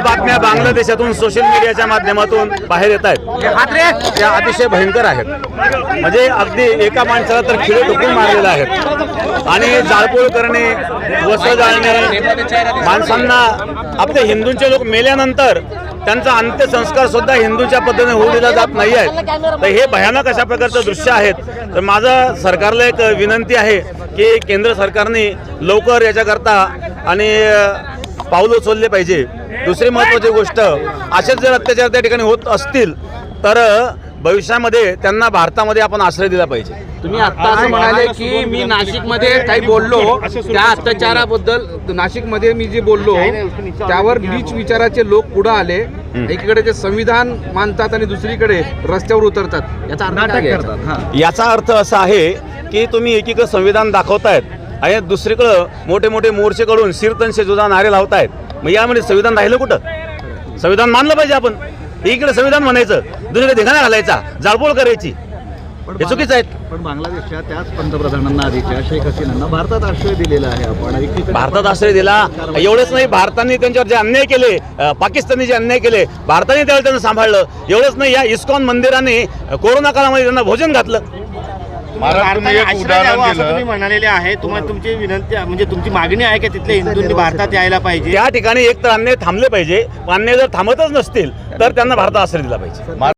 बातम्या बांगलादेशातून सोशल मीडियाच्या माध्यमातून बाहेर येत आहेत. त्या अतिशय भयंकर आहेत. म्हणजे अगदी एका माणसाला तर खिळे टोकून मारलेले आहेत. आणि जाळपोळ करणे वस्त्र जाळणे माणसांना आपले हिंदूंचे लोक मेल्यानंतर त्यांचा अंत्यसंस्कार सुद्धा हिंदूच्या पद्धतीने होऊ दिला जात नाही आहे तर हे भयानक अशा प्रकारचं दृश्य आहेत. तर माझं सरकारला एक विनंती आहे की केंद्र सरकारने लवकर याच्याकरता आणि पाऊल उचलले पाहिजे. दुसरी महत्त्वाची गोष्ट असेच जर अत्याचार त्या ठिकाणी होत असतील तर भविष्यामध्ये त्यांना भारतामध्ये आपण आश्रय दिला पाहिजे. तुम्ही आता असं म्हणाले की मी नाशिकमध्ये काही बोललो त्या अत्याचाराबद्दल नाशिकमध्ये मी जे बोललो त्यावर नीच विचाराचे लोक पुढे आले. एकीकडे ते संविधान मानतात आणि दुसरीकडे रस्त्यावर उतरतात. याचा अर्थ? याचा अर्थ असा आहे की तुम्ही एकीकडे संविधान दाखवतायत आणि दुसरीकडं मोठे मोठे मोर्चे कडून शीर्तनशे जुदा नारे लावतायत मग यामध्ये संविधान राहिलं कुठं? संविधान मानलं पाहिजे आपण. एकीकडे संविधान म्हणायचं दुसरीकडे धिंगाणा घालायचा जाळपोळ करायची. हे चुकीचं आहेत पण बांगलादेशच्या त्याच पंतप्रधानांना आधीच्या शेख हसीनांना भारतात आश्रय दिलेला आहे आपण. भारतात आश्रय दिला. एवढंच नाही भारताने त्यांच्यावर जे अन्याय केले पाकिस्तानने जे अन्याय केले भारताने त्यावेळेला त्यांना सांभाळलं. एवढंच नाही या इस्कॉन मंदिराने कोरोना काळामध्ये त्यांना भोजन घातलं. भारताने एक उदाहरण दिलं. तुम्ही म्हणालेले आहे. तुम्हाला तुमची विनंती म्हणजे तुमची मागणी आहे की हिंदूंनी भारतात यायला पाहिजे? त्या ठिकाणी एक तर अन्याय थांबले पाहिजे. अन्याय जर थांबतच नसतील तर त्यांना भारतात आश्रय दिला पाहिजे.